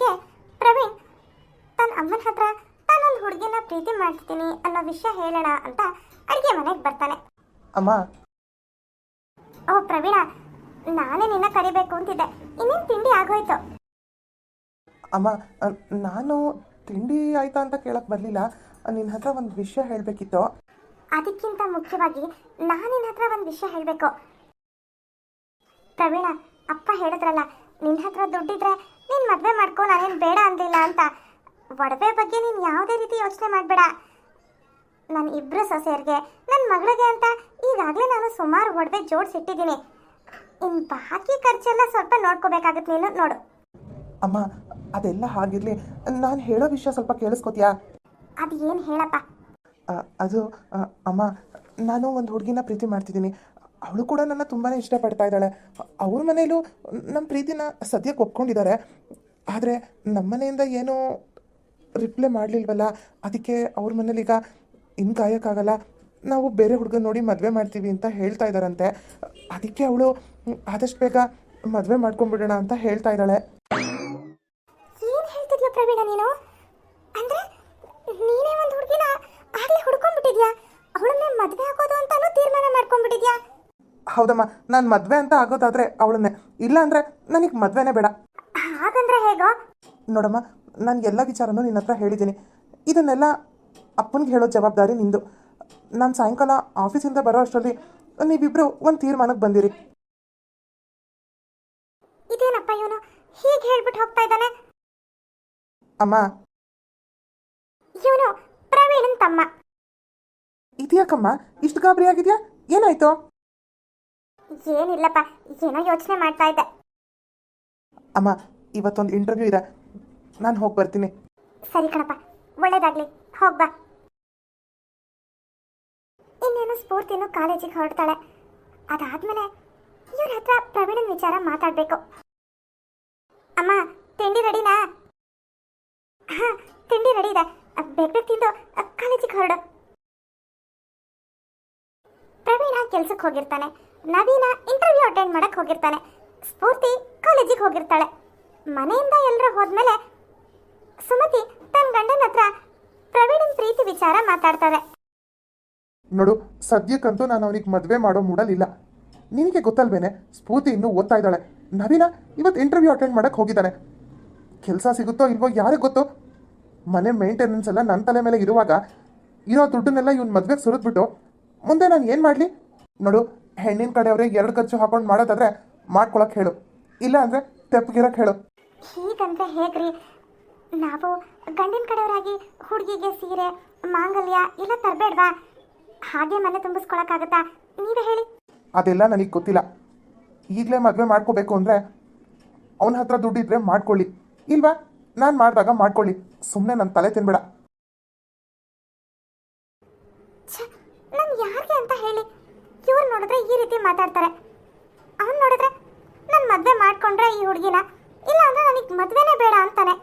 ಬೆಳಗ್ಗೆ ಪ್ರವೀಣ್ ತನ್ನ ಅಮ್ಮನ ಹತ್ರ ನಾನೊಂದು ಹುಡುಗಿನ ಪ್ರೀತಿ ಮಾಡ್ತೀನಿ ಅನ್ನೋ ವಿಷಯ ಹೇಳೋಣ ಅಂತ ಅಡುಗೆ ಮನೆಗೆ ಬರ್ತಾನೆ. ಅಮ್ಮ. ಓ ಪ್ರವೀಣ ನಾನೇ ನಿನ್ನ ಕರಿಬೇಕು ಅಂತಿದ್ದೆ. ಇನ್ನೇನು ತಿಂಡಿ ಆಗೋಯ್ತು? ಅಮ್ಮ ನಾನು ತಿಂಡಿ ಆಯ್ತಾ ಅಂತ ಕೇಳಕ್ ಬರ್ಲಿಲ್ಲ. ನಿನ್ನ ಹತ್ರ ಒಂದು ವಿಷಯ ಹೇಳಬೇಕಿತ್ತು. ಅದಕ್ಕಿಂತ ಮುಖ್ಯವಾಗಿ ನಾನು ನಿನ್ನ ಹತ್ರ ಒಂದು ವಿಷಯ ಹೇಳಬೇಕು. ಪ್ರವೀಣ ಅಪ್ಪ ಹೇಳಿದ್ರಲ್ಲ ನಿನ್ನ ಹತ್ರ ದುಡ್ಡಿದ್ರೆ ನೀನು ಮದುವೆ ಮಾಡ್ಕೊ ನಾನೇನು ಬೇಡ ಅಂದಿಲ್ಲ ಅಂತ. ಒಡವೆ ಬಗ್ಗೆ ನೀನು ಯಾವುದೇ ರೀತಿ ಯೋಚನೆ ಮಾಡಬೇಡ. ನನ್ನ ಇಬ್ಬರು ಸೊಸೆಯರಿಗೆ ನನ್ನ ಮಗಳಿಗೆ ಅಂತ ಈಗಾಗಲೇ ನಾನು ಸುಮಾರು ಒಡವೆ ಜೋಡಿಸಿಟ್ಟಿದ್ದೀನಿ. ಇನ್ನು ಬಾಕಿ ಖರ್ಚೆಲ್ಲ ಸ್ವಲ್ಪ ನೋಡ್ಕೋಬೇಕಾಗತ್ತೆ ನೀನು ನೋಡು. ಅಮ್ಮ ಅದೆಲ್ಲ ಹಾಗಿರಲಿ. ನಾನು ಹೇಳೋ ವಿಷಯ ಸ್ವಲ್ಪ ಕೇಳಿಸ್ಕೊತೀಯಾ? ಅದು ಏನು ಹೇಳಪ್ಪ ಅದು ಅಮ್ಮ ನಾನು ಒಂದು ಹುಡುಗಿನ ಪ್ರೀತಿ ಮಾಡ್ತಿದ್ದೀನಿ. ಅವಳು ಕೂಡ ನನ್ನ ತುಂಬಾ ಇಷ್ಟಪಡ್ತಾ ಇದ್ದಾಳೆ. ಅವ್ರ ಮನೇಲೂ ನಮ್ಮ ಪ್ರೀತಿನ ಸದ್ಯಕ್ಕೆ ಒಪ್ಕೊಂಡಿದ್ದಾರೆ. ಆದರೆ ನಮ್ಮ ಮನೆಯಿಂದ ಏನೂ ರಿಪ್ಲೈ ಮಾಡಲಿಲ್ವಲ್ಲ? ಅದಕ್ಕೆ ಅವ್ರ ಮನೇಲಿ ಈಗ ಇನ್ನು ಕಾಯೋಕ್ಕಾಗಲ್ಲ ನಾವು ಬೇರೆ ಹುಡುಗನ ನೋಡಿ ಮದುವೆ ಮಾಡ್ತೀವಿ ಅಂತ ಹೇಳ್ತಾ ಇದ್ದಾರಂತೆ. ಅದಕ್ಕೆ ಅವಳು ಆದಷ್ಟು ಬೇಗ ಮದುವೆ ಮಾಡ್ಕೊಂಡ್ಬಿಡೋಣ ಅಂತ ಹೇಳ್ತಾ ಇದ್ದಾಳೆ. ಪ್ರವೀಣ ನೀನು? ಅಂದ್ರೆ ನೀನೇ ಒಂದು ಮದ್ವೆ ಆಗೋದು ಅಂತಾನು ತೀರ್ಮಾನ ಮಾಡ್ಕೊಂಡ್ಬಿಟ್ಟಿದ್ಯಾ? ಹೌದಮ್ಮ ನಾನು ಮದುವೆ ಅಂತ ಆಗೋದಾದರೆ ಅವಳನ್ನೇ. ಇಲ್ಲ ಅಂದರೆ ನನಗೆ ಮದುವೆನೇ ಬೇಡ. ಹಾಗಂದ್ರೆ ಹೇಗೋ? ನೋಡಮ್ಮ ನಾನು ಎಲ್ಲ ವಿಚಾರನೂ ನಿನ್ನ ಹತ್ರ ಹೇಳಿದ್ದೀನಿ. ಇದನ್ನೆಲ್ಲ ಅಪ್ಪನಿಗೆ ಹೇಳೋ ಜವಾಬ್ದಾರಿ ನಿಂದು. ನಾನು ಸಾಯಂಕಾಲ ಆಫೀಸಿಂದ ಬರೋ ಅಷ್ಟರಲ್ಲಿ ನೀವಿಬ್ಬರು ಒಂದು ತೀರ್ಮಾನಕ್ಕೆ ಬಂದಿರಿ. ಇದೇನಪ್ಪ ಇವನು? ಹೀಗೆ ಹೇಳ್ಬಿಟ್ಟು ಹೋಗ್ತಾ ಇದ್ದಾನೆ? ಅಮ್ಮ. ಇವನು ಪ್ರವೀಣನ್ ತಮ್ಮ. ಇದ್ಯಾಕಮ್ಮ? ಇಷ್ಟು ಗಾಬರಿ ಆಗಿದೆಯಾ? ಏನಾಯ್ತು? ಏನಿಲ್ಲಪ್ಪ ಏನೋ ಯೋಚನೆ ಮಾಡ್ತಾ ಇದ್ದೆ. ಅಮ್ಮ ಇವತ್ತೊಂದು ಇಂಟರ್ವ್ಯೂ ಇದೆ. ನಾನು ಹೋಗಿ ಬರ್ತೀನಿ. ಸರಿ ಕಣಪ್ಪ ಒಳ್ಳೇದಾಗ್ಲಿ. ಹೋಗ್ಬಾ ಇನ್ನೇನು ಸ್ಫೂರ್ತಿನೂ ಕಾಲೇಜಿಗೆ ಹೊರಡ್ತಾಳೆ. ಅದಾದ್ಮೇಲೆ ಇವ್ರ ಹತ್ರ ಪ್ರವೀಣನ್ ವಿಚಾರ ಮಾತಾಡ್ಬೇಕು. ಅಮ್ಮ ತಿಂಡಿ ರೆಡಿನಾ? ಹಾ ತಿಂಡಿ ರೆಡಿ ಇದೆ. ಬೇಗ ಬೇಗ ತಿಂದು ಕಾಲೇಜಿಗೆ ಹೊರಡು. ಪ್ರವೀಣ ಕೆಲ್ಸಕ್ಕೆ ಹೋಗಿರ್ತಾನೆ. ನವೀನ ಇಂಟರ್ವ್ಯೂ ಅಟೆಂಡ್ ಮಾಡಕ್ ಹೋಗಿರ್ತಾನೆ ಸ್ಫೂರ್ತಿ ಕಾಲೇಜಿಗೆ ಹೋಗಿರ್ತಾಳೆ. ಮನೆಯಿಂದ ಎಲ್ಲರೂ ಹೋದ್ಮೇಲೆ ಸುಮತಿ ತನ್ನ ಗಂಡನ ಹತ್ರ ಪ್ರವೀಣನ್ ಪ್ರೀತಿ ವಿಚಾರ ಮಾತಾಡ್ತಾರೆ ನೋಡು, ಸದ್ಯಕ್ಕಂತೂ ನಾನು ಅವನಿಗೆ ಮದುವೆ ಮಾಡೋ ಮೂಡಲಿಲ್ಲ ನಿನಗೆ ಗೊತ್ತಲ್ವೇನೆ, ಸ್ಫೂರ್ತಿ ಇನ್ನೂ ಓದ್ತಾ ಇದ್ದಾಳೆ. ನವೀನ ಇವತ್ತು ಇಂಟರ್ವ್ಯೂ ಅಟೆಂಡ್ ಮಾಡಕ್ಕೆ ಹೋಗಿದ್ದಾನೆ. ಕೆಲಸ ಸಿಗುತ್ತೋ ಇಲ್ವೋ ಯಾರಿಗೆ ಗೊತ್ತು? ಮನೆ ಮೇಂಟೆನೆನ್ಸ್ ಎಲ್ಲ ನನ್ನ ತಲೆ ಮೇಲೆ ಇರುವಾಗ ಇರೋ ದುಡ್ಡನ್ನೆಲ್ಲ ಇವ್ನ ಮದುವೆಗೆ ಸುರಿದ್ಬಿಟ್ಟು ಮುಂದೆ ನಾನು ಏನು ಮಾಡಲಿ? ನೋಡು ಹೆಣ್ಣಿನ ಕಡೆಯವ್ರಿಗೆ ಎರಡು ಖರ್ಚು ಹಾಕೊಂಡು ಮಾಡೋದಾದ್ರೆ ಮಾಡ್ಕೊಳಕ್ ಹೇಳು. ಇಲ್ಲ ಅಂದ್ರೆ ತೆಪ್ಪಗಿರಕ್ ಹೇಳು. ಹೀಗಂದ್ರೆ ಹೇಗ್ರಿ? ನಾವು ಗಂಡಿನ ಕಡೆಯವರಾಗಿ ಹುಡುಗಿಗೆ ಸೀರೆ ಮಾಂಗಲ್ಯ ಇಲ್ಲ ತರಬೇಡ್ವಾ? ಹಾಗೆ ಮನೆ ತುಂಬಿಸ್ಕೊಳಕ್ಕಾಗತ್ತಾ? ನೀವೇ ಹೇಳಿ. ಅದೆಲ್ಲ ನನಗೆ ಗೊತ್ತಿಲ್ಲ. ಈಗಲೇ ಮದುವೆ ಮಾಡ್ಕೋಬೇಕು ಅಂದರೆ ಅವನ ಹತ್ರ ದುಡ್ಡಿದ್ರೆ ಮಾಡ್ಕೊಳ್ಳಿ. ಇಲ್ವಾ? ನಾನು ಮಾಡಿದಾಗ ಮಾಡ್ಕೊಳ್ಳಿ. ಸುಮ್ಮನೆ ನನ್ನ ತಲೆ ತಿನ್ಬೇಡ. ನಾನು ಯಾರಿಗೆ ಅಂತ ಹೇಳಿ ಇವ್ರು ನೋಡಿದ್ರೆ ಈ ರೀತಿ ಮಾತಾಡ್ತಾರೆ. ಅವ್ನು ನೋಡಿದ್ರೆ ನಾನು ಮದುವೆ ಮಾಡ್ಕೊಂಡ್ರೆ ಈ ಹುಡುಗಿನ ಇಲ್ಲ ಅಂದ್ರೆ ನನಗೆ ಮದುವೆನೇ ಬೇಡ ಅಂತಾನೆ.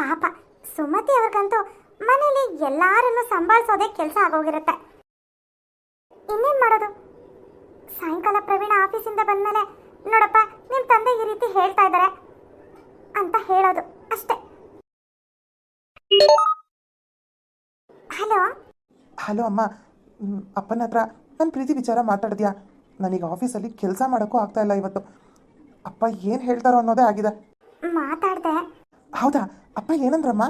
ಪಾಪ, ಸುಮತಿ ಅವ್ರಿಗಂತೂ ಮನೇಲಿ ಎಲ್ಲಾರನ್ನು ಸಂಭಾಳಿಸೋದೇ ಕೆಲಸ ಆಗೋಗಿರುತ್ತೆ. ಇನ್ನೇನ್ ಮಾಡೋದು? ಸಾಯಂಕಾಲ ಪ್ರವೀಣ ಆಫೀಸಿಂದ ಬಂದ್ಮೇಲೆ, ನೋಡಪ್ಪ ನಿಮ್ಮ ತಂದೆ ಈ ರೀತಿ ಹೇಳ್ತಾ ಇದ್ದಾರೆ ಅಂತ ಹೇಳೋದು ಅಷ್ಟೇ. ಹಲೋ? ಹಲೋ ಅಮ್ಮ ಅಪ್ಪನ ಹತ್ರ ನನ್ನ ಪ್ರೀತಿ ವಿಚಾರ ಮಾತಾಡಿದ್ಯಾ ನನಗೆ ಆಫೀಸಲ್ಲಿ ಕೆಲಸ ಮಾಡೋಕ್ಕೂ ಆಗ್ತಾ ಇಲ್ಲ ಇವತ್ತು. ಅಪ್ಪ ಏನು ಹೇಳ್ತಾರೋ ಅನ್ನೋದೇ ಆಗಿದೆ. ಮಾತಾಡ್ದೆ. ಹೌದಾ? ಅಪ್ಪ ಏನಂದ್ರಮ್ಮ?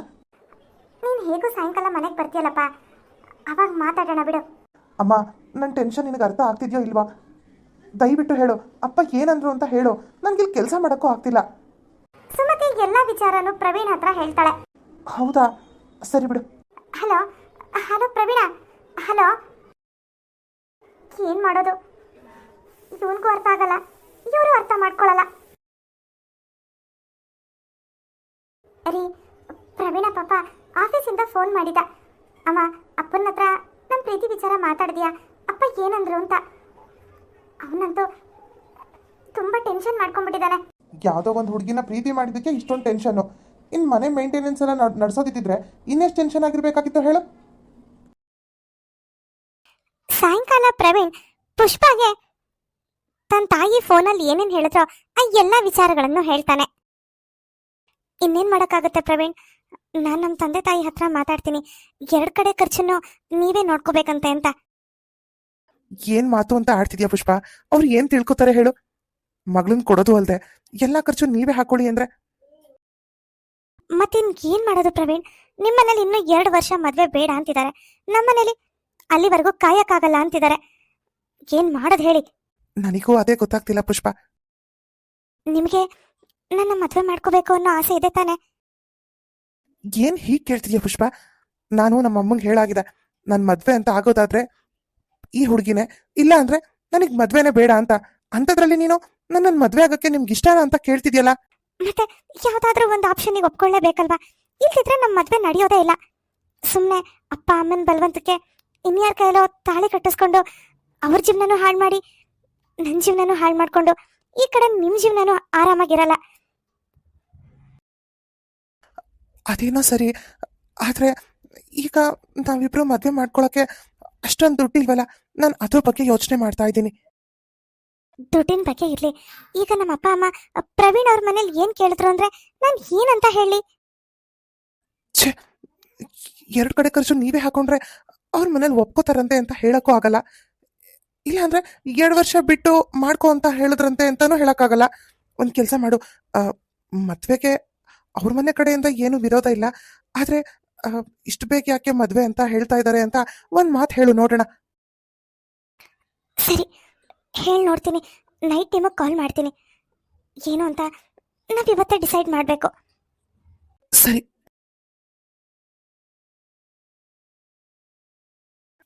ನೀನು ಹೇಗೂ ಸಾಯಂಕಾಲ ಮನೆಗೆ ಬರ್ತೀಯಲ್ಲಪ್ಪ? ಅವಾಗ ಮಾತಾಡೋಣ ಬಿಡು. ಅಮ್ಮ ನನ್ನ ಟೆನ್ಷನ್ ನಿನಗೆ ಅರ್ಥ ಆಗ್ತಿದ್ಯೋ ಇಲ್ವಾ? ದಯವಿಟ್ಟು ಹೇಳು ಅಪ್ಪ ಏನಂದ್ರು ಅಂತ ಹೇಳು. ನನಗೆ ಇಲ್ಲಿ ಕೆಲಸ ಮಾಡೋಕ್ಕೂ ಆಗ್ತಿಲ್ಲ. ಸುಮತಿ ಎಲ್ಲ ವಿಚಾರನೂ ಪ್ರವೀಣ್ ಹತ್ರ ಹೇಳ್ತಾಳೆ. ಹೌದಾ? ಸರಿ ಬಿಡು. Hello hello Praveena hello. ಏನ್ ಮಾಡೋದು? ಇವನ್ಗೂ ಅರ್ಥ ಆಗಲ್ಲ. ಇವರು ಅರ್ಥ ಮಾಡ್ಕೊಳ್ಳಲ್ಲ ರೀ ಪ್ರವೀಣ ಪಾಪ ಆಫೀಸಿಂದ ಫೋನ್ ಮಾಡಿದ. ಅಮ್ಮ, ಅಪ್ಪನ ಹತ್ರ ನಮ್ಮ ಪ್ರೀತಿ ವಿಚಾರ ಮಾತಾಡಿದ್ಯಾ? ಅಪ್ಪ ಏನಂದ್ರು ಅಂತ. ಅವನಂತೂ ತುಂಬಾ ಟೆನ್ಷನ್ ಮಾಡ್ಕೊಂಡ್ಬಿಟ್ಟಿದ್ದಾನೆ. ಯಾವುದೋ ಒಂದು ಹುಡುಗಿನ ಪ್ರೀತಿ ಮಾಡಿದಕ್ಕೆ ಇಷ್ಟೊಂದು ಟೆನ್ಷನ್ನು. ಇನ್ನು ಮನೆ ಮೇಂಟೆನೆನ್ಸ್ ಎಲ್ಲ ನಡ್ಸೋದಿದ್ದಿದ್ರೆ ಇನ್ನೆಷ್ಟು ಟೆನ್ಷನ್ ಆಗಿರ್ಬೇಕಾಗಿತ್ತು ಹೇಳು? ಸಾಯಂಕಾಲ ಪ್ರವೀಣ್ ಪುಷ್ಪಾಗೆ ತನ್ನ ತಾಯಿ ಫೋನಲ್ಲಿ ಏನೇನು ಹೇಳಿದ್ರೋ ಆ ಎಲ್ಲ ವಿಚಾರಗಳನ್ನು ಹೇಳ್ತಾನೆ. ಇನ್ನೇನು ಮಾಡೋಕ್ಕಾಗುತ್ತೆ ಪ್ರವೀಣ್? ನಾನು ನಮ್ಮ ತಂದೆ ತಾಯಿ ಹತ್ರ ಮಾತಾಡ್ತೀನಿ. ಎರಡು ಕಡೆ ಖರ್ಚನ್ನು ನೀವೇ ನೋಡ್ಕೋಬೇಕಂತೆ ಅಂತ. ಏನ್ ಮಾತು ಅಂತ ಆಡ್ತಿದ್ಯಾ ಪುಷ್ಪ? ಅವ್ರು ಏನ್ ತಿಳ್ಕೊತಾರೆ ಹೇಳು. ಮಗಳನ್ ಕೊಡೋದು ಅಲ್ದೆ ಎಲ್ಲಾ ಖರ್ಚು ನೀವೇ ಹಾಕೊಳ್ಳಿ ಅಂದ್ರೆ. ಮತ್ತಿನ್ ಏನ್ ಮಾಡೋದು ಪ್ರವೀಣ್? ನಿಮ್ಮನೇಲಿ ಇನ್ನೂ ಎರಡು ವರ್ಷ ಮದ್ವೆ ಬೇಡ ಅಂತಿದ್ದಾರೆ ನಮ್ಮನೇಲಿ ಅಲ್ಲಿವರೆಗೂ ಕಾಯಕ್ಕಾಗಲ್ಲ ಅಂತಿದ್ದಾರೆ. ಏನ್ ಮಾಡೋದು ಹೇಳಿ? ನನಗೂ ಅದೇ ಗೊತ್ತಾಗ್ತಿಲ್ಲ ಪುಷ್ಪ. ನಿಮಗೆ ನನ್ನ ಮದ್ವೆ ಮಾಡ್ಕೋಬೇಕು ಅನ್ನೋ ಆಸೆ ಇದೆ ತಾನೆ? ಏನ್ ಹೀಗ್ ಕೇಳ್ತಿದ್ಯಾ ಪುಷ್ಪ? ನಾನು ನಮ್ಮ ಅಮ್ಮಂಗೆ ಹೇಳಾಗಿದೆ ನನ್ ಮದ್ವೆ ಅಂತ ಆಗೋದಾದ್ರೆ ಈ ಹುಡುಗಿನೇ ಇಲ್ಲ ಅಂದ್ರೆ ನನಗ್ ಮದ್ವೆನೇ ಬೇಡ ಅಂತ. ಅಂತದ್ರಲ್ಲಿ ನೀನು ನನ್ನ ಮದ್ವೆ ಆಗಕ್ಕೆ ನಿಮ್ಗೆ ಇಷ್ಟ ಅಂತ ಕೇಳ್ತಿದ್ಯಲ್ಲ? ಮತ್ತೆ ಯಾವ್ದಾದ್ರೂ ಒಂದು ಆಪ್ಷನ್ಗೆ ಒಪ್ಕೊಳ್ಳೇಬೇಕಲ್ವಾ ಇಲ್ದಿದ್ರೆ ನಮ್ಮ ಮದ್ವೆ ನಡೆಯೋದೇ ಇಲ್ಲ. ಸುಮ್ಮನೆ ಅಪ್ಪ ಅಮ್ಮನ ಬಲವಂತಕ್ಕೆ ಇನ್ಯಾರ ಕೈಲೋ ತಾಳಿ ಕಟ್ಟಿಸ್ಕೊಂಡು ಅವ್ರ ಜೀವನನೂ ಹಾಳು ಮಾಡಿ ನನ್ನ ಜೀವನನೂ ಹಾಳು ಮಾಡ್ಕೊಂಡು ಈ ಕಡೆ ನಿಮ್ಮ ಜೀವನನೂ ಆರಾಮಾಗಿರಲ್ಲ. ಅದೇನೋ ಸರಿ ಆದ್ರೆ ಈಗ ನಾವಿಬ್ರು ಮದ್ವೆ ಮಾಡ್ಕೊಳಕ್ಕೆ ಅಷ್ಟೊಂದು ದುಡ್ಡಿಲ್ವಲ್ಲ ನಾನು ಅದ್ರ ಬಗ್ಗೆ ಯೋಚನೆ ಮಾಡ್ತಾ ಇದ್ದೀನಿ. ದುಡ್ಡಿನ ಬಗ್ಗೆ ಇರ್ಲಿ. ಈಗ ನಮ್ಮ ಅಪ್ಪ ಅಮ್ಮ ಪ್ರವೀಣ್ ಅವ್ರ ಮನೇಲಿ ಏನ್ ಕೇಳಿದ್ರು ಅಂದ್ರೆ ನಾನು ಏನಂತ ಹೇಳಿ? ಎರಡು ಕಡೆ ಖರ್ಚು ನೀವೇ ಹಾಕೊಂಡ್ರೆ ಅವ್ರ ಮನೇಲಿ ಒಪ್ಕೋತಾರಂತೆ ಅಂತ ಹೇಳಕ್ಕೂ ಆಗಲ್ಲ. ಇಲ್ಲ ಅಂದ್ರೆ ಎರಡು ವರ್ಷ ಬಿಟ್ಟು ಮಾಡ್ಕೋ ಅಂತ ಹೇಳಿದ್ರಂತೆ ಅಂತಾನೂ ಹೇಳಕ್ಕಾಗಲ್ಲ. ಒಂದ್ ಕೆಲಸ ಮಾಡು. ಮದ್ವೆಗೆ ಅವ್ರ ಮನೆ ಕಡೆಯಿಂದ ಏನು ವಿರೋಧ ಇಲ್ಲ. ಆದ್ರೆ ಅಹ್ ಇಷ್ಟು ಬೇಗ ಯಾಕೆ ಮದ್ವೆ ಅಂತ ಹೇಳ್ತಾ ಇದ್ದಾರೆ ಅಂತ ಒಂದ್ ಮಾತು ಹೇಳು ನೋಡೋಣ. ಸರಿ ಹೇಳಿ ನೋಡ್ತೀನಿ. ನೈಟ್ ಟೈಮ್ ಕಾಲ್ ಮಾಡ್ತೀನಿ. ಏನು ಅಂತ ನಾವ್ ಇವತ್ತೇ ಡಿಸೈಡ್ ಮಾಡಬೇಕು. ಸರಿ.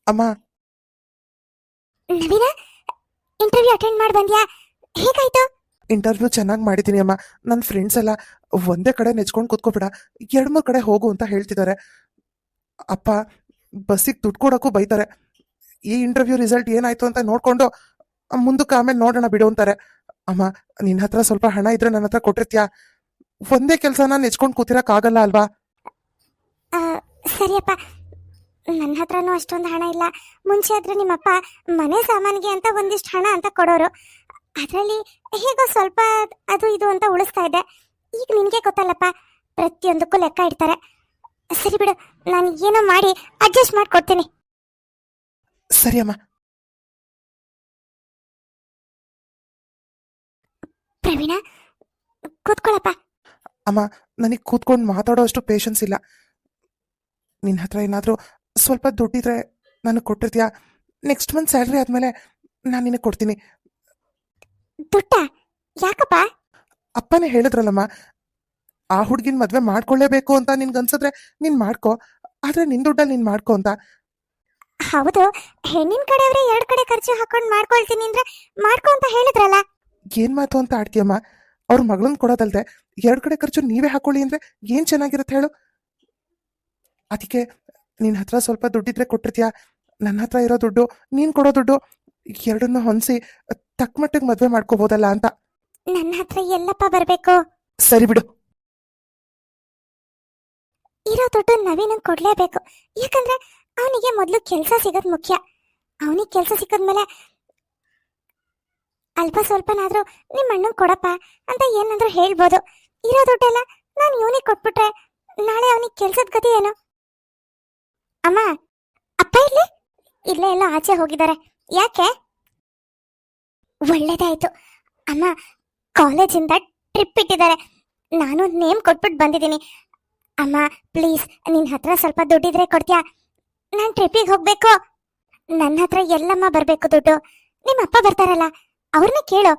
ಅಮ್ಮ. ನವೀನ ಇಂಟರ್ವ್ಯೂ ಅಟೆಂಡ್ ಮಾಡಿ ಬಂದ್ಯಾ? ಹೇಗಾಯ್ತು? ಇಂಟರ್ವ್ಯೂ ಚೆನ್ನಾಗಿ ಮಾಡಿದ್ದೀನಿ ಅಮ್ಮ. ನನ್ನ ಫ್ರೆಂಡ್ಸ್ ಎಲ್ಲ ಒಂದೇ ಕಡೆ ನೆಚ್ಕೊಂಡು ಕೂತ್ಕೋಬೇಡ. ಎರಡು ಮೂರು ಕಡೆ ಹೋಗು ಅಂತ ಹೇಳ್ತಿದ್ದಾರೆ. ಅಪ್ಪ ಬಸ್ಸಿಗೆ ದುಡ್ಡು ಕೊಡೋಕ್ಕೂ ಬೈತಾರೆ. ಈ ಇಂಟರ್ವ್ಯೂ ರಿಸಲ್ಟ್ ಏನಾಯ್ತು ಅಂತ ನೋಡ್ಕೊಂಡು ಮುಂದಕ್ಕೆ ಆಮೇಲೆ ನೋಡೋಣ ಬಿಡು ಅಂತಾರೆ. ಅಮ್ಮ ನಿನ್ನ ಹತ್ರ ಸ್ವಲ್ಪ ಹಣ ಇದ್ರೆ ನನ್ನ ಹತ್ರ ಕೊಟ್ಟಿರ್ತೀಯಾ? ಒಂದೇ ಕೆಲಸನ ನೆಚ್ಕೊಂಡು ಕೂತಿರಕ್ಕಾಗಲ್ಲ ಅಲ್ವಾ? ಸರಿಯಪ್ಪ. ನನ್ನ ಹತ್ರನೂ ಅಷ್ಟೊಂದು ಹಣ ಇಲ್ಲ. ಮುಂಚೆ ಆದ್ರೆ ನಿಮ್ಮಪ್ಪ ಮನೆ ಸಾಮಾನಿಗೆ ಅಂತ ಒಂದಿಷ್ಟು ಹಣ ಅಂತ ಕೊಡೋರು. ಅದರಲ್ಲಿ ಹೇಗೋ ಸ್ವಲ್ಪ ಅದು ಇದು ಅಂತ ಉಳಿಸ್ತಾ ಇದ್ದೆ. ಈಗ ನಿನಗೆ ಗೊತ್ತಲ್ಲಪ್ಪ ಪ್ರತಿಯೊಂದಕ್ಕೂ ಲೆಕ್ಕ ಇಡ್ತಾರೆ. ಸರಿ ಬಿಡು ನಾನು ಏನೋ ಮಾಡಿ ಅಡ್ಜಸ್ಟ್ ಮಾಡ್ಕೊಡ್ತೀನಿ. ಸರಿ ಅಮ್ಮ. ಪ್ರವೀಣ ಕೂತ್ಕೊಳ್ಳಪ್ಪ ಅಮ್ಮ ನನಗೆ ಕೂತ್ಕೊಂಡು ಮಾತಾಡೋ ಅಷ್ಟು ಪೇಷನ್ಸ್ ಇಲ್ಲ. ನಿನ್ನ ಹತ್ರ ಏನಾದರೂ ಸ್ವಲ್ಪ ದುಡ್ಡಿದ್ರೆ ನನಗೆ ಕೊಟ್ಟಿರ್ತೀಯಾ? ನೆಕ್ಸ್ಟ್ ಮಂತ್ ಸ್ಯಾಲ್ರಿ ಆದಮೇಲೆ ನಾನು ನಿನಗೆ ಕೊಡ್ತೀನಿ. ದುಡ್ಡ ಯಾಕಪ್ಪ? ಅಪ್ಪನೇ ಹೇಳಿದ್ರಲ್ಲಮ್ಮ ಆ ಹುಡುಗಿನ ಮದುವೆ ಮಾಡ್ಕೊಳ್ಳೇಬೇಕು ಅಂತ ನಿನ್ಗೆ ಅನ್ಸಿದ್ರೆ ನೀನು ಮಾಡ್ಕೋ. ಆದರೆ ನಿನ್ನ ದುಡ್ಡಲ್ಲಿ ನೀನು ಮಾಡ್ಕೋ ಅಂತ. ಹೌದು ಹೆಣ್ಣಿನ ಕಡೆಯವ್ರೆ ಎರಡು ಕಡೆ ಖರ್ಚು ಹಾಕೊಂಡು ಮಾಡ್ಕೊಳ್ತೀನಿ ಅಂದ್ರೆ ಮಾಡ್ಕೊ ಅಂತ ಹೇಳಿದ್ರಲ್ಲ. ಏನ್ ಮಾತು ಅಂತ ಆಡ್ತೀಯಮ್ಮ ಅವ್ರ ಮಗಳನ್ನ ಕೊಡೋದಲ್ದೆ ಎರಡು ಕಡೆ ಖರ್ಚು ನೀವೇ ಹಾಕೊಳ್ಳಿ ಅಂದ್ರೆ ಏನ್ ಚೆನ್ನಾಗಿರುತ್ತೆ ಹೇಳು? ಅದಕ್ಕೆ ನಿನ್ನ ಹತ್ರ ಸ್ವಲ್ಪ ದುಡ್ಡಿದ್ರೆ ಕೊಟ್ಟಿರ್ತೀಯಾ? ನನ್ನ ಹತ್ರ ಇರೋ ದುಡ್ಡು ನೀನು ಕೊಡೋ ದುಡ್ಡು ಎರಡನ್ನೂ ಹೊಂದಿಸಿ ತಕ್ಕ ಮಟ್ಟಿಗೆ ಮದುವೆ ಮಾಡ್ಕೋಬೋದಲ್ಲ ಅಂತ. ನನ್ನ ಹತ್ರ ಎಲ್ಲಪ್ಪ ಬರಬೇಕು? ಸರಿ ಬಿಡು. ಇರೋ ದುಡ್ಡು ನವೀನ್ ಕೊಡ್ಲೇಬೇಕು. ಯಾಕಂದ್ರೆ ಅವನಿಗೆ ಮೊದಲು ಕೆಲಸ ಸಿಗೋದು ಮುಖ್ಯ. ಅವನಿಗೆ ಕೆಲಸ ಸಿಕ್ಕದ್ಮೇಲೆ ಅಲ್ಪ ಸ್ವಲ್ಪನಾದ್ರೂ ನಿಮ್ಮ ಅಣ್ಣ ಕೊಡಪ್ಪ ಅಂತ ಏನಾದ್ರೂ ಹೇಳ್ಬೋದು. ಇರೋ ದುಡ್ಡೆಲ್ಲ ನಾನು ಇವನಿಗೆ ಕೊಟ್ಬಿಟ್ರೆ ನಾಳೆ ಅವನಿಗೆ ಕೆಲ್ಸದ ಗತಿ ಏನು? ಅಮ್ಮ, ಅಪ್ಪ ಇಲ್ಲಿ ಇಲ್ಲೇ ಎಲ್ಲ ಆಚೆ ಹೋಗಿದ್ದಾರೆ. ಯಾಕೆ? ಒಳ್ಳೇದಾಯ್ತು. ಅಮ್ಮ, ಕಾಲೇಜಿಂದ ಟ್ರಿಪ್ ಇಟ್ಟಿದ್ದಾರೆ. ನಾನು ನೇಮ್ ಕೊಟ್ಬಿಟ್ಟು ಬಂದಿದ್ದೀನಿ. ಅಮ್ಮ, ಪ್ಲೀಸ್ ನಿನ್ನ ಹತ್ರ ಸ್ವಲ್ಪ ದುಡ್ಡಿದ್ರೆ ಕೊಡ್ತೀಯಾ? ನಾನು ಟ್ರಿಪ್ಪಿಗೆ ಹೋಗ್ಬೇಕು. ನನ್ನ ಹತ್ರ ಎಲ್ಲಮ್ಮ ಬರಬೇಕು ದುಡ್ಡು. ನಿಮ್ಮ ಅಪ್ಪ ಬರ್ತಾರಲ್ಲ ಅವ್ರನ್ನ ಕೇಳು.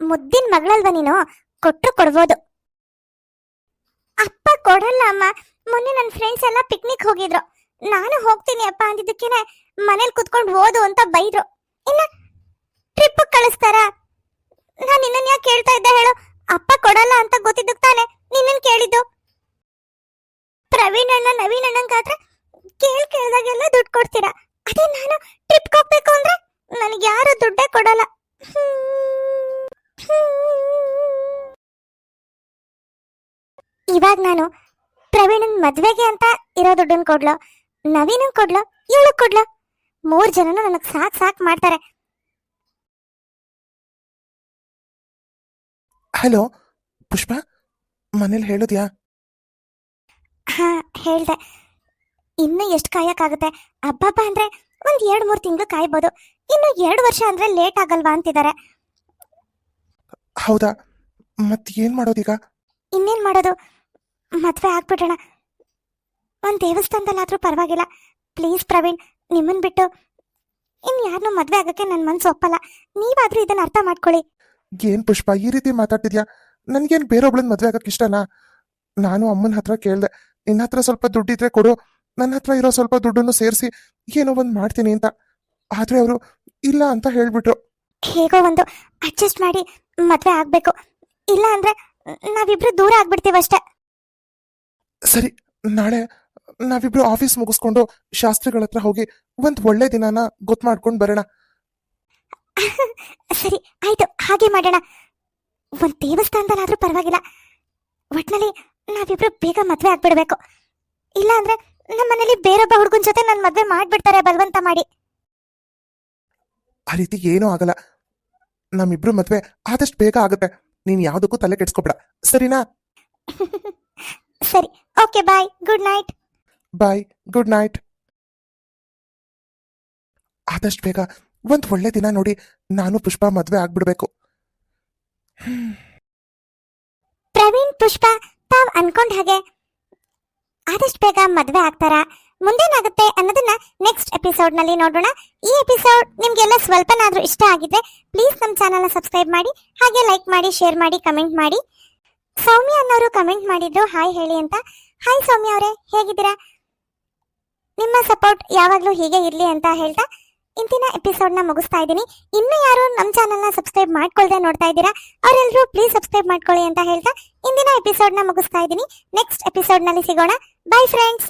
ಮುದ್ದಿನ ಮಗಳಲ್ವ ನೀನು? ಕೊಟ್ರು ಕೊಡ್ಬೋದು. ಅಪ್ಪ ಕೊಡಲ್ಲ ಅಮ್ಮ. ಮೊನ್ನೆ ನನ್ನ ಫ್ರೆಂಡ್ಸ್ ಎಲ್ಲ ಪಿಕ್ನಿಕ್ ಹೋಗಿದ್ರು. ನಾನು ಹೋಗ್ತೀನಿ ಅಪ್ಪ ಅಂದಿದ್ದಕ್ಕೇನೆ ಮನೇಲಿ ಕುತ್ಕೊಂಡು ಓದು ಅಂತ ಬೈದ್ರು. ಇನ್ನ ಟ್ರಿಪ್ ಕಳಿಸ್ತಾರ? ನಾನು ಇನ್ನೊಂದು ಯಾಕೆ ಕೇಳ್ತಾ ಇದ್ದೆ ಹೇಳು? ಅಪ್ಪ ಕೊಡಲ್ಲ ಅಂತ ಗೊತ್ತಿದ್ದಕ್ಕೆ ತಾನೆ ನಿನ್ನನ್ ಕೇಳಿದ್ದು? ಪ್ರವೀಣ್ ಅಣ್ಣ, ನವೀನ್ ಅಣ್ಣಂಗಾದ್ರೆ ಕೇಳಿ ಕೇಳ್ದಾಗೆಲ್ಲ ದುಡ್ಡು ಕೊಡ್ತೀರಾ? ಅದೇ ನಾನು ಟ್ರಿಪ್ ಹೋಗ್ಬೇಕು ಅಂದ್ರೆ ನನಗೆ ಯಾರು ದುಡ್ಡೇ ಕೊಡಲ್ಲ. ಇವಾಗ ನಾನು ಪ್ರವೀಣನ್ ಮದ್ವೆಗೆ ಅಂತ ಇರೋ ದುಡ್ಡನ್ ಕೊಡ್ಲೋ? ನವೀನನ್ ಕೊಡ್ಲ? ಇವಳು ಕೊಡ್ಲ? ಮೂರ್ ಜನನು ನನಗ್ ಸಾಕ್ ಸಾಕ್ ಮಾಡ್ತಾರೆ. ಹಲೋ ಪುಷ್ಪ ಮನೇಲಿ ಹೇಳುದ್ಯಾ? ಹಾ ಹೇಳ್ದೆ. ಇನ್ನು ಎಷ್ಟು ಕಾಯಕ್ಕಾಗುತ್ತೆ? ಹಬ್ಬಬ್ಬ ಅಂದ್ರೆ ಒಂದ್ ಎರಡ್ ಮೂರ್ ತಿಂಗಳು ಕಾಯ್ಬೋದು. ಇನ್ನು ಎರಡು ವರ್ಷ ಅಂದ್ರೆ ಲೇಟ್ ಆಗಲ್ವಾ ಅಂತಿದ್ದಾರೆ ಹೌದಾ? ಮತ್ ಏನ್ ಮಾಡೋದೀಗ? ಇನ್ನೇನ್ ಮಾಡೋದು? ಮದ್ವೆ ಆಗ್ಬಿಡೋಣ ಒಂದ್ ದೇವಸ್ಥಾನದಲ್ಲಾದ್ರೂ ಪರವಾಗಿಲ್ಲ. ಪ್ಲೀಸ್ ಪ್ರವೀಣ್ ನಿಮ್ಮನ್ ಬಿಟ್ಟು ಇನ್ ಯಾರನ್ನೂ ಮದ್ವೆ ಆಗಕ್ಕೆ ನನ್ ಮನ್ಸು ಒಪ್ಪಲ್ಲ. ನೀವಾದ್ರೂ ಇದನ್ನ ಅರ್ಥ ಮಾಡ್ಕೊಳ್ಳಿ. ಏನ್ ಪುಷ್ಪ ಈ ರೀತಿ ಮಾತಾಡ್ತಿದ್ಯಾ? ನನ್ಗೇನ್ ಬೇರೊಬ್ಳನ್ ಮದ್ವೆ ಆಗಕ್ ಇಷ್ಟನಾ? ನಾನು ಅಮ್ಮನ ಹತ್ರ ಕೇಳ್ದೆ ನಿನ್ನ ಹತ್ರ ಸ್ವಲ್ಪ ದುಡ್ಡಿದ್ರೆ ಕೊಡು ನನ್ನ ಹತ್ರ ಇರೋ ಸ್ವಲ್ಪ ದುಡ್ಡನ್ನು ಸೇರಿಸಿ ಏನೋ ಒಂದ್ ಮಾಡ್ತೀನಿ ಅಂತ. ಆದ್ರೆ ಅವರು ಇಲ್ಲ ಅಂತ ಹೇಳ್ಬಿಟ್ರು. ಹೇಗೋ ಒಂದು ಅಡ್ಜಸ್ಟ್ ಮಾಡಿ ಮದ್ವೆ ಆಗ್ಬೇಕು. ಇಲ್ಲ ಅಂದ್ರೆ ನಾವಿಬ್ರು ದೂರ ಆಗ್ಬಿಡ್ತೀವಷ್ಟೇ. ಸರಿ ನಾಳೆ ನಾವಿಬ್ರು ಆಫೀಸ್ ಮುಗಿಸ್ಕೊಂಡು ಶಾಸ್ತ್ರಿಗಳ ಹತ್ರ ಹೋಗಿ ಒಂದ್ ಒಳ್ಳೆ ದಿನಾನ ಗೊತ್ತು ಮಾಡ್ಕೊಂಡು ಬರೋಣ. ಸರಿ ಆಯ್ತು. ಹಾಗೆ ಮಾಡೋಣ. ಒಂದ್ ದೇವಸ್ಥಾನದಲ್ಲಾದ್ರೂ ಪರವಾಗಿಲ್ಲ. ಒಟ್ನಲ್ಲಿ ನಾವಿಬ್ರು ಬೇಗ ಮದ್ವೆ ಆಗ್ಬಿಡ್ಬೇಕು. ಇಲ್ಲ ಅಂದ್ರೆ ನಮ್ಮ ಮನೇಲಿ ಬೇರೊಬ್ಬ ಹುಡುಗನ ಜೊತೆ ನನ್ ಮದ್ವೆ ಮಾಡ್ಬಿಡ್ತಾರೆ ಬಲವಂತ ಮಾಡಿ. ಆ ರೀತಿ ಏನೂ ಆಗಲ್ಲ. ನಮ್ಮಿಬ್ರು ಮದ್ವೆ ಆದಷ್ಟು ಬೇಗ ಆಗುತ್ತೆ. ನೀನ್ ಯಾವ್ದಕ್ಕೂ ತಲೆ ಕೆಡ್ಸ್ಕೊಬೇಡ. ಸರಿನಾ? ಸರಿ okay bye. Good night. Bye good night ಆದಷ್ಟು ಬೇಗ ಒಂದು ಒಳ್ಳೆ ದಿನ ನೋಡಿ ನಾನು ಪುಷ್ಪ ಮದ್ವೆ ಆಗ್ಬಿಡ್ಬೇಕು. ಪ್ರವೀಣ್, ಪುಷ್ಪ, ತಾವ್ ಅನ್ಕೊಂಡ ಹಾಗೆ ಆದಷ್ಟು ಬೇಗ ಮದುವೆ ಆಗ್ತಾರಾ? ಮುಂದೇನಾಗುತ್ತೆ ಅನ್ನೋದನ್ನ ನೆಕ್ಸ್ಟ್ ಎಪಿಸೋಡ್ನಲ್ಲಿ ನೋಡೋಣ. ಈ ಎಪಿಸೋಡ್ ನಿಮ್ಗೆಲ್ಲ ಸ್ವಲ್ಪನಾದ್ರೂ ಇಷ್ಟ ಆಗಿದ್ರೆ ಪ್ಲೀಸ್ ನಮ್ಮ ಚಾನಲ್ನ ಸಬ್ಸ್ಕ್ರೈಬ್ ಮಾಡಿ, ಹಾಗೆ ಲೈಕ್ ಮಾಡಿ ಶೇರ್ ಮಾಡಿ ಕಮೆಂಟ್ ಮಾಡಿ. ಸೌಮ್ಯ ಅನ್ನೋರು ಕಮೆಂಟ್ ಮಾಡಿದ್ರು ಹಾಯ್ ಹೇಳಿ ಅಂತ. ಹಾಯ್ ಸೌಮ್ಯ ಅವರೇ, ಹೇಗಿದ್ದೀರಾ? ನಿಮ್ಮ ಸಪೋರ್ಟ್ ಯಾವಾಗಲೂ ಹೀಗೆ ಇರಲಿ ಅಂತ ಹೇಳ್ತಾ ಇಂದಿನ ಎಪಿಸೋಡ್ನ ಮುಗಿಸ್ತಾ ಇದ್ದೀನಿ. ಇನ್ನು ಯಾರು ನಮ್ಮ ಚಾನಲ್ನ ಸಬ್ಸ್ಕ್ರೈಬ್ ಮಾಡ್ಕೊಳ್ದೆ ನೋಡ್ತಾ ಇದ್ದೀರಾ ಅವರೆಲ್ಲರೂ ಪ್ಲೀಸ್ ಸಬ್ಸ್ಕ್ರೈಬ್ ಮಾಡ್ಕೊಳ್ಳಿ ಅಂತ ಹೇಳ್ತಾ ಇಂದಿನ ಎಪಿಸೋಡ್ನ ಮುಗಿಸ್ತಾ ಇದ್ದೀನಿ. ನೆಕ್ಸ್ಟ್ ಎಪಿಸೋಡ್ನಲ್ಲಿ ಸಿಗೋಣ. By friends